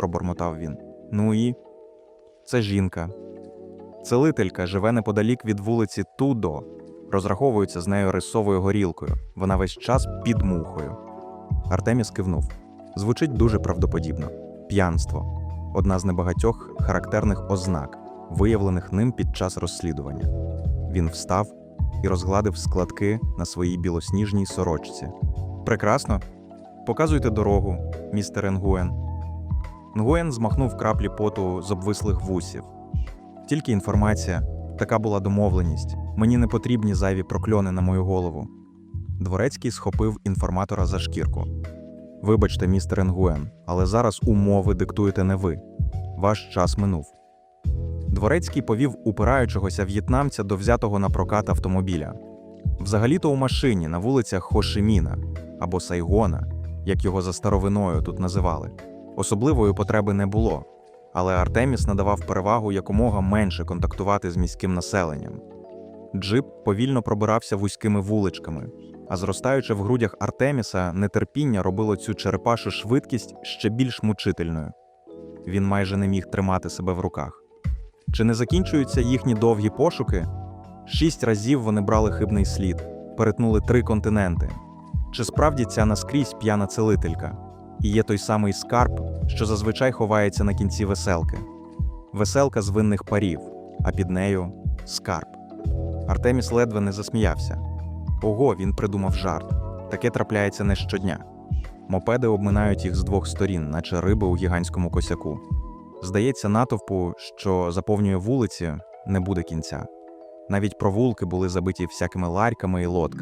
пробормотав він. Ну і це жінка. Целителька живе неподалік від вулиці Тудо. Розраховується з нею рисовою горілкою. Вона весь час під мухою. Артеміс кивнув. Звучить дуже правдоподібно. П'янство одна з небагатьох характерних ознак, виявлених ним під час розслідування. Він встав і розгладив складки на своїй білосніжній сорочці. Прекрасно. Показуйте дорогу, містер Нгуен. Нгуен змахнув краплі поту з обвислих вусів. Тільки інформація, така була домовленість. Мені не потрібні зайві прокльони на мою голову. Дворецький схопив інформатора за шкірку. Вибачте, містер Нгуен, але зараз умови диктуєте не ви. Ваш час минув. Дворецький повів упираючогося в'єтнамця до взятого на прокат автомобіля. Взагалі-то у машині на вулицях Хошиміна або Сайгона, як його за старовиною тут називали, особливої потреби не було, але Артеміс надавав перевагу якомога менше контактувати з міським населенням. Джип повільно пробирався вузькими вуличками, а зростаючи в грудях Артеміса, нетерпіння робило цю черепашу швидкість ще більш мучительною. Він майже не міг тримати себе в руках. Чи не закінчуються їхні довгі пошуки? Шість разів вони брали хибний слід, перетнули три континенти. Чи справді ця наскрізь п'яна целителька? І є той самий скарб, що зазвичай ховається на кінці веселки. Веселка з винних парів, а під нею скарб. Артеміс ледве не засміявся. Ого, він придумав жарт. Таке трапляється не щодня. Мопеди обминають їх з двох сторін, наче риби у гігантському косяку. Здається, натовпу, що заповнює вулиці, не буде кінця. Навіть провулки були забиті всякими ларьками і лодками.